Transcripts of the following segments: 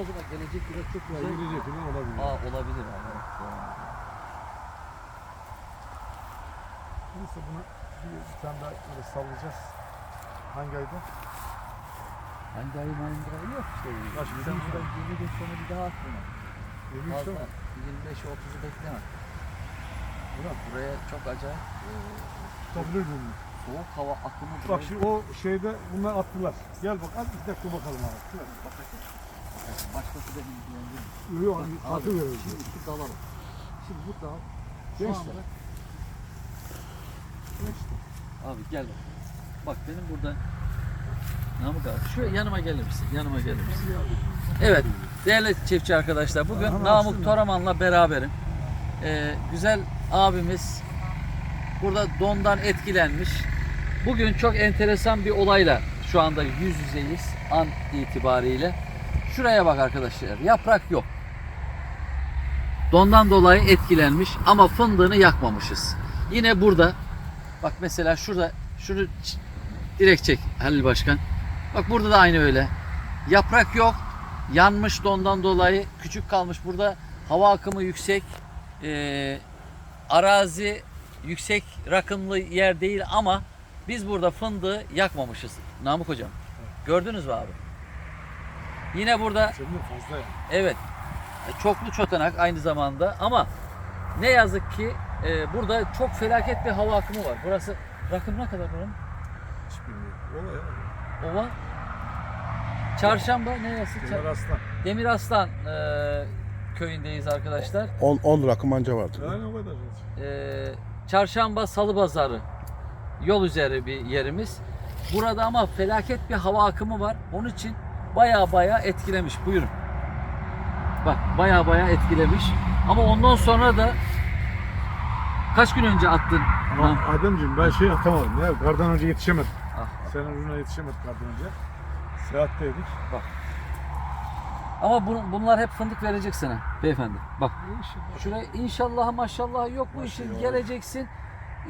O zaman gelecek yıla çok güzel. gelecek yıl olabilir. Aa olabilir doğru. Neyse buna bir, bir tane daha böyle sallayacağız. Hangi ayda? Hangi ayı mandıra yok işte. Ya şimdi Sen yirmi burada 20 gün sonra bir daha at bunu. 23 Fazla mi? 25'i 30'u bekleme. Ulan Buraya çok acayip e, tutabilir miyim? soğuk hava akımı Bak buraya- şimdi o şeyde bunlar attılar. Gel bak az bir dakika bakalım abi. Şöyle. Başkası da ilgilendirir. Yok Atı veriyoruz. Şimdi şu dala bak. Şimdi bu dal şu anda Abi gel bak. Bak benim burada Namık abi şu yanıma gelir misin? Yanıma gelir misin? Evet değerli çiftçi arkadaşlar bugün Hemen Namık? Toraman'la beraberim. Ee, güzel abimiz burada dondan etkilenmiş. Bugün çok enteresan bir olayla şu anda yüz yüzeyiz an itibariyle. Şuraya bak arkadaşlar yaprak yok. Dondan dolayı etkilenmiş ama fındığını yakmamışız. Yine burada bak mesela şurada şunu direkt çek Halil Başkan. Bak burada da aynı öyle. Yaprak yok. Yanmış dondan dolayı küçük kalmış. Burada hava akımı yüksek. Ee, arazi yüksek rakımlı yer değil ama biz burada fındığı yakmamışız. Namık hocam. Gördünüz mü abi? Yine burada fazla yani. Evet. e, Çoklu çotanak aynı zamanda ama ne yazık ki e, burada çok felaket bir hava akımı var. Burası rakım ne kadar buranın? Hiç bilmiyorum. O ya. Ova. Çarşamba ne yazık? Kemal Aslan. Demir Aslan e, köyündeyiz arkadaşlar. 10 10 rakım anca vardır. Yani o kadar. E, Çarşamba Salı Pazarı yol üzeri bir yerimiz. Burada ama felaket bir hava akımı var. Onun için baya baya etkilemiş. Buyurun. Bak baya baya etkilemiş. Ama ondan sonra da kaç gün önce attın? Ama Ademciğim ben şey atamadım ya. Kardan önce yetişemedim. Ah, Senin ucuna yetişemedik kardan önce. Seyahatteydik. Ama bu- bunlar hep fındık verecek sana beyefendi. Bak şuraya inşallah maşallah yok bu işin Maşallah. geleceksin.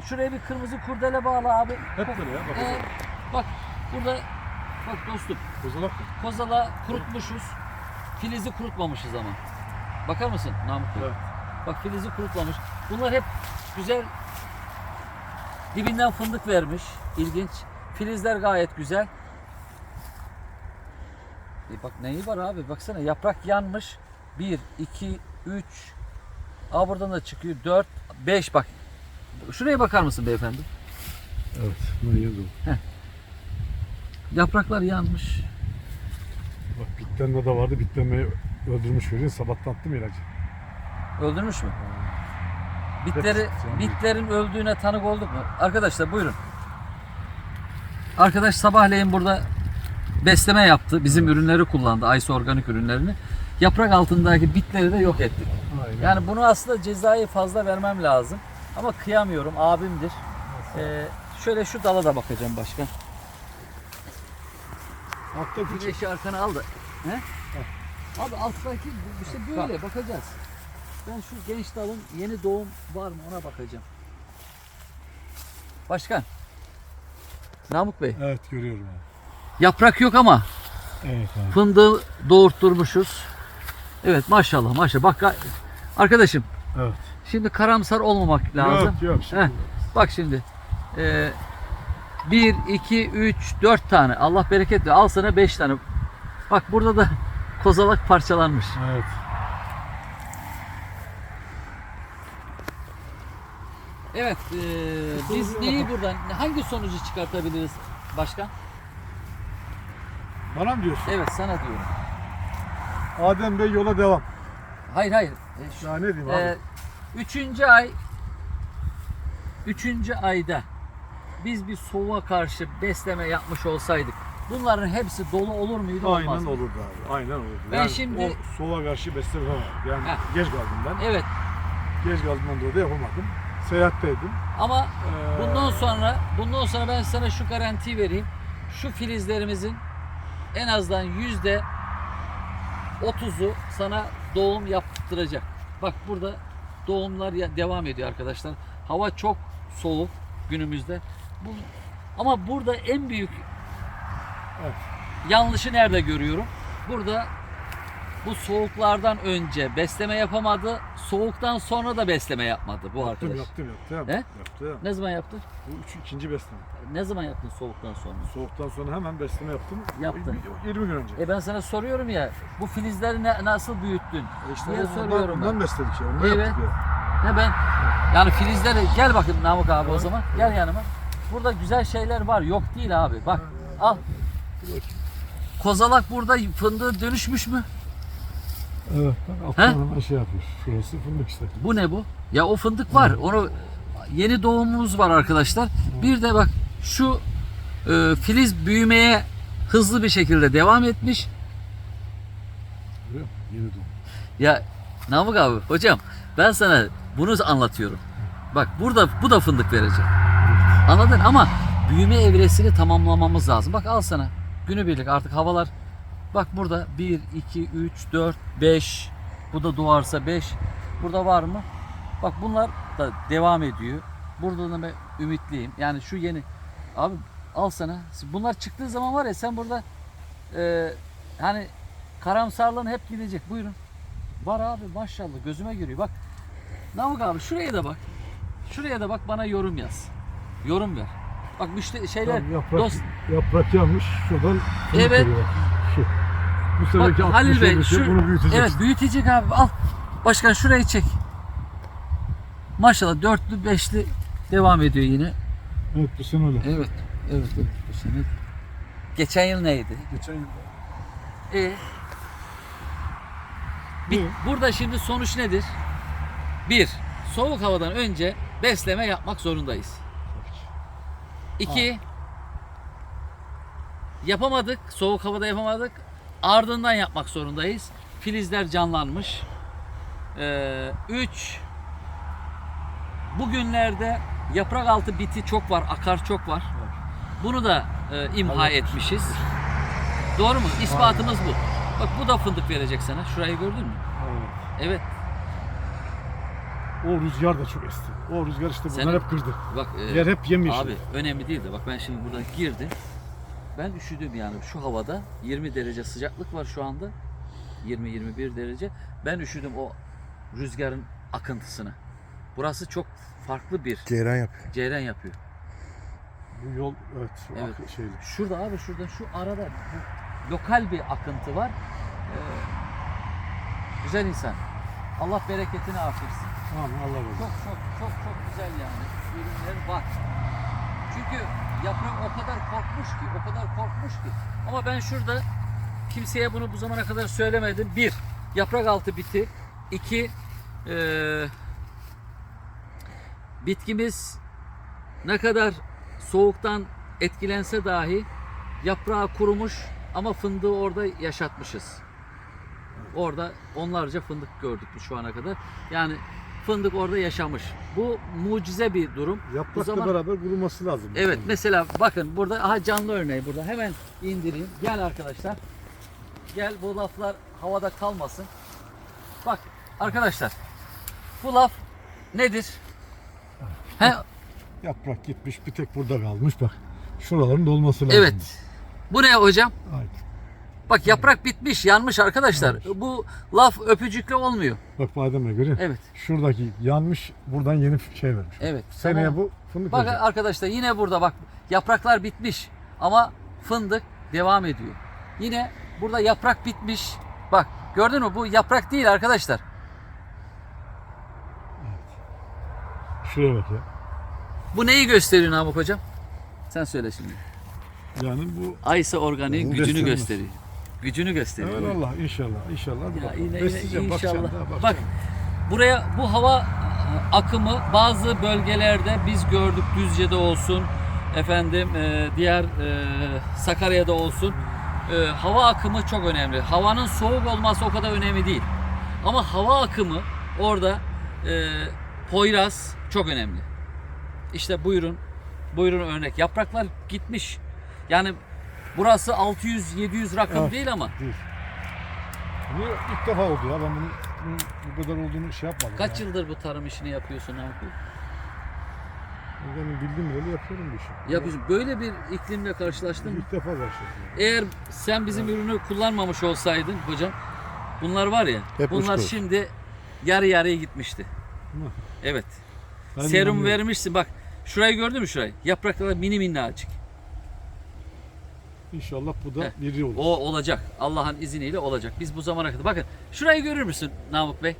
Şuraya bir kırmızı kurdele bağla abi. Hep böyle ya. Bak, Ee, bak burada bak dostum Kozalak mı? kozala kurutmuşuz. Filizi kurutmamışız ama. Bakar mısın Namık Bey? Evet. Bak filizi kurutmamış. Bunlar hep güzel dibinden fındık vermiş. İlginç. Filizler gayet güzel. E bak neyi var abi? Baksana yaprak yanmış. 1, 2, 3. Aa buradan da çıkıyor. 4, 5 bak. Şuraya bakar mısın beyefendi? Evet. Bunu yedim. Yapraklar yanmış. Bak bitlenme de vardı. Bitlenmeyi öldürmüş verin. Sabahtan attım ilacı. Öldürmüş mü? Bitleri, bitlerin öldüğüne tanık olduk mu? Arkadaşlar buyurun. Arkadaş sabahleyin burada besleme yaptı. Bizim ürünleri kullandı. Aysa organik ürünlerini. Yaprak altındaki bitleri de yok ettik. Aynen. Yani bunu aslında cezayı fazla vermem lazım. Ama kıyamıyorum. Abimdir. Ee, şöyle şu dala da bakacağım başka. Altta küçük. Güneşi arkana al da. He? Abi alttaki işte böyle bakacağız. Ben şu genç dalın yeni doğum var mı ona bakacağım. Başkan. Namık Bey. Evet görüyorum abi. Yaprak yok ama Evet abi. fındığı doğurtturmuşuz. Evet maşallah maşallah. Bak ga- arkadaşım Evet. şimdi karamsar olmamak lazım. Yok yok. Şimdi. Bak şimdi. Ee, 1, 2, 3, 4 tane. Allah bereket ver. Al sana 5 tane. Bak burada da kozalak parçalanmış. Evet. Evet. ee, biz neyi buradan, hangi sonucu çıkartabiliriz başkan? Bana mı diyorsun? Evet sana diyorum. Adem Bey yola devam. Hayır hayır. Ee, şu- Ya ne diyeyim abi? ee, üçüncü ay üçüncü ayda biz bir soğuğa karşı besleme yapmış olsaydık bunların hepsi dolu olur muydu olmaz Aynen mıydı? olurdu abi. Aynen olurdu. Ben şimdi- o soğuğa karşı besleme var. Yani Heh. geç kaldım ben. Evet Geç kaldığımdan dolayı da yapamadım. Seyahatteydim. ama Ee, bundan sonra bundan sonra ben sana şu garantiyi vereyim. Şu filizlerimizin en azından yüzde otuzu sana doğum yaptıracak. Bak burada doğumlar devam ediyor arkadaşlar. Hava çok soğuk günümüzde. Bu, ama burada en büyük Evet. yanlışı nerede görüyorum? Burada bu soğuklardan önce besleme yapamadı. Soğuktan sonra da besleme yapmadı bu Yaptım arkadaş. yaptım yaptım. He? Yaptım. Ne zaman yaptın? Bu üç, ikinci besleme. Ne zaman yaptın soğuktan sonra? Soğuktan sonra hemen besleme yaptım. Yaptın. Bir- 20 gün önce. E ben sana soruyorum ya bu filizleri ne- nasıl büyüttün? E işte Niye ondan- soruyorum ondan ben? besledik ya. Ondan Evet. yaptık ya. Ne ben? Yani filizleri gel bakayım Namık abi o zaman. Gel yanıma. Burada güzel şeyler var. Yok değil abi. Bak al. Kozalak burada fındığı dönüşmüş mü? Evet. Bak alttan hemen şey yapıyor. Şurası fındık işte. Bu ne bu? Ya o fındık var. Onu yeni doğumumuz var arkadaşlar. Bir de bak şu e, filiz büyümeye hızlı bir şekilde devam etmiş. Görüyor musun? Yeni doğum. Ya Namık abi hocam ben sana bunu anlatıyorum. Bak burada bu da fındık verecek. Anladın ama büyüme evresini tamamlamamız lazım. Bak al sana günübirlik artık havalar bak burada 1 2 3 4 5 bu da doğarsa 5 burada var mı? Bak bunlar da devam ediyor. Burada da ben ümitliyim. Yani şu yeni abi al sana. Bunlar çıktığı zaman var ya sen burada e, hani karamsarlığın hep gidecek. Buyurun. Var abi maşallah gözüme görüyor. Bak Namık abi şuraya da bak. Şuraya da bak bana yorum yaz. Yorum ver. Bak müşteri şeyler Tam yaprak, dost yaprak yanmış. Şuradan Evet. Şu. Bu bak seneki Halil 60 Bey şu bunu büyütecek. evet büyütecek abi al. Başkan şurayı çek. Maşallah dörtlü beşli devam ediyor yine. Evet bu sene öyle. Evet. Evet. evet. Bu sene. Geçen yıl neydi? Geçen yıl. E Bir, burada şimdi sonuç nedir? Bir, soğuk havadan önce besleme yapmak zorundayız. İki, yapamadık, soğuk havada yapamadık. Ardından yapmak zorundayız. Filizler canlanmış. Ee, üç, bugünlerde yaprak altı biti çok var, akar çok var. Bunu da e, imha Allah etmişiz. Doğru mu? İspatımız bu. Bak bu da fındık verecek sana. Şurayı gördün mü? Evet. Evet. O rüzgar da çok esti. O rüzgar işte bunlar Senin- hep kırdı. Bak e, Yer hep yemyeşil. Abi önemli değil de bak ben şimdi buradan girdim. Ben üşüdüm yani şu havada 20 derece sıcaklık var şu anda. 20-21 derece. Ben üşüdüm o rüzgarın akıntısına. Burası çok farklı bir Ceyran yapıyor. cereyan yapıyor. Bu yol evet, Evet. ak- şeyli. Şurada abi şurada şu arada bu lokal bir akıntı var. Ee, güzel insan. Allah bereketini artırsın. Tamam Allah razı. Çok çok çok çok güzel yani. Ürünler var. Çünkü yaprak o kadar korkmuş ki, o kadar korkmuş ki. Ama ben şurada kimseye bunu bu zamana kadar söylemedim. Bir, yaprak altı biti. İki, eee, bitkimiz ne kadar soğuktan etkilense dahi yaprağı kurumuş ama fındığı orada yaşatmışız. Orada onlarca fındık gördük bu şu ana kadar. Yani fındık orada yaşamış. Bu mucize bir durum. Yaprakla zaman- beraber kuruması lazım. Evet mesela bakın burada aha canlı örneği burada hemen indireyim. Gel arkadaşlar. Gel bu laflar havada kalmasın. Bak arkadaşlar bu laf nedir? He, Yaprak gitmiş bir tek burada kalmış bak. Şuraların dolması lazım. evet. Bu ne hocam? Aynen. Bak yaprak bitmiş, yanmış arkadaşlar. Evet. Bu laf öpücükle olmuyor. Bak görüyor musun? Evet. Şuradaki yanmış buradan yeni şey vermiş. Evet. Seneye tamam. bu fındık Bak olacak. arkadaşlar yine burada bak yapraklar bitmiş ama fındık devam ediyor. Yine burada yaprak bitmiş. Bak gördün mü bu yaprak değil arkadaşlar. Şuraya bak ya. Bu neyi gösteriyor Namık hocam? Sen söyle şimdi. Yani bu Aysa organiğin gücünü gösteriyor. Gücünü gösteriyor. Evet Allah inşallah inşallah. Ya yine, yine inşallah. daha. Bak buraya bu hava akımı bazı bölgelerde biz gördük Düzce'de olsun efendim e, diğer e, Sakarya'da olsun E, hava akımı çok önemli. Havanın soğuk olması o kadar önemli değil. Ama hava akımı orada e, Poyraz çok önemli. İşte buyurun. Buyurun örnek. Yapraklar gitmiş. Yani burası 600-700 rakım Evet. değil ama Değil. Bu ilk defa oldu ya ben bunun, bunun bu kadar olduğunu şey yapmadım. kaç ya. yıldır bu tarım işini yapıyorsun abi? Ben bildiğim bileli yapıyorum bu işi. Yapıyorsun. Böyle bir iklimle karşılaştın mı? İlk defa karşılaşıyorum. Eğer sen bizim ürünü kullanmamış olsaydın hocam Bunlar var ya. Hep bunlar uçtu. şimdi yarı yarıya gitmişti. Mi? Evet. Ben Serum vermişsin bak. Şurayı gördün mü şurayı? Yaprakları mini minnacık. İnşallah bu da Heh. biri olur. O olacak. Allah'ın izniyle olacak. Biz bu zamana kadar bakın şurayı görür müsün Namık Bey?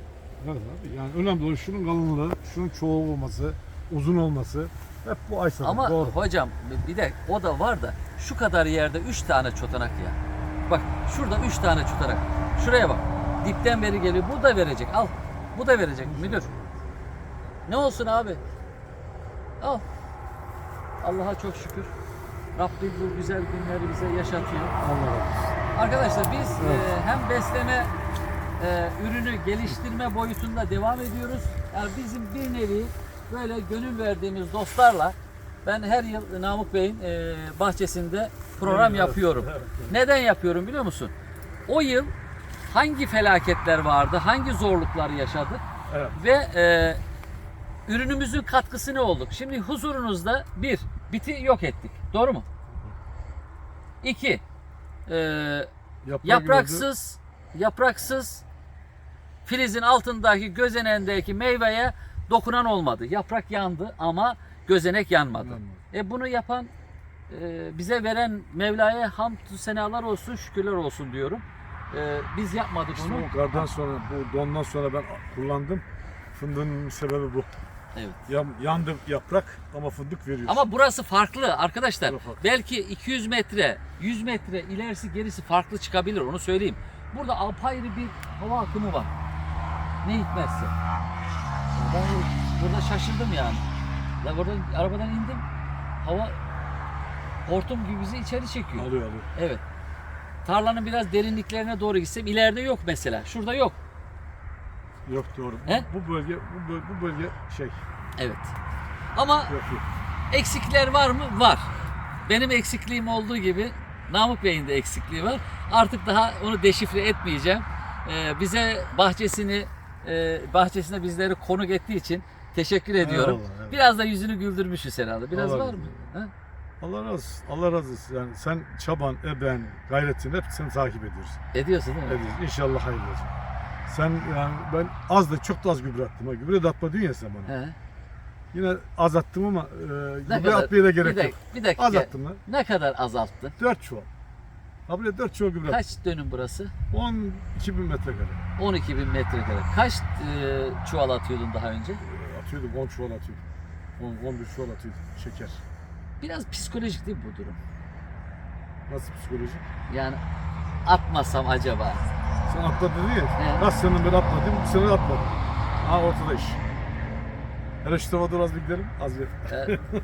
Evet abi. Yani önemli olan şunun kalınlığı, şunun çoğu olması, uzun olması. Hep bu ay sabahı. Ama Doğru. hocam bir de o da var da şu kadar yerde 3 tane çotanak ya. Bak şurada 3 tane çotanak. Şuraya bak. Dipten beri geliyor. Bu da verecek. Al. Bu da verecek müdür. Ne olsun abi? Al. Allah'a çok şükür. Rabbim bu güzel günleri bize yaşatıyor. Allah razı olsun. Arkadaşlar biz Evet. e, hem besleme e, ürünü geliştirme boyutunda devam ediyoruz. Yani bizim bir nevi böyle gönül verdiğimiz dostlarla ben her yıl Namık Bey'in e, bahçesinde program Evet, yapıyorum. evet, evet. Neden yapıyorum biliyor musun? O yıl hangi felaketler vardı, hangi zorluklar yaşadık Evet. ve e, ürünümüzün katkısı ne olduk? Şimdi huzurunuzda bir, biti yok ettik. Doğru mu? İki, e, Yaprak yapraksız, yapraksız filizin altındaki gözenendeki meyveye dokunan olmadı. Yaprak yandı ama gözenek yanmadı. Yanmadı. E bunu yapan e, bize veren Mevla'ya hamdü senalar olsun, şükürler olsun diyorum. E, biz yapmadık İşte onu. o kardan sonra, bu dondan sonra ben kullandım. Fındığın sebebi bu. Evet. Yan- yandı yaprak ama fındık veriyor. Ama burası farklı arkadaşlar. Burası farklı. Belki 200 metre, 100 metre ilerisi gerisi farklı çıkabilir onu söyleyeyim. Burada apayrı bir hava akımı var. Ne hikmetse. Ben burada şaşırdım yani. Ya burada arabadan indim. Hava hortum gibi bizi içeri çekiyor. alıyor alıyor. Evet. Tarlanın biraz derinliklerine doğru gitsem ileride yok mesela. Şurada yok. Yok doğru. He? Bu bölge bu bölge, bu bölge şey Evet. Ama yok yok. Eksikler var mı? Var. Benim eksikliğim olduğu gibi Namık Bey'in de eksikliği var. Artık daha onu deşifre etmeyeceğim. Ee, bize bahçesini e, bahçesine bizleri konuk ettiği için teşekkür ediyorum. Eyvallah, eyvallah. Biraz da yüzünü güldürmüşüz herhalde. Biraz Allah var mı? Ha? Allah razı olsun. Allah razı olsun. Yani sen çaban, eben, gayretin hep seni takip ediyoruz. Ediyorsun değil mi? Ediyoruz. İnşallah hayırlı olsun. Sen yani ben az da çok da az gübre attım. Ha. Gübre de atma diyorsun ya sen bana. He. Yine az attım ama e, gübre kadar? atmaya da Bir, gerek yok. dakika, bir dakika. Az attım lan. Ne kadar azalttın? 4 çuval. Buraya 4 çuval gübre attım. Kaç dönüm burası? 12 bin metrekare. 12 bin metrekare. Kaç e, çuval atıyordun daha önce? E, Atıyordum 10 çuval atıyordum. 10, 11 çuval atıyordum. Şeker. Biraz psikolojik değil mi bu durum? Nasıl psikolojik? Yani atmasam acaba? Sen atladın değil mi? He. Kaç sene ben atladım, bu sene atmadım. Ha ortada iş. Hele şu tarafa doğru az bir gidelim. Az bir. E,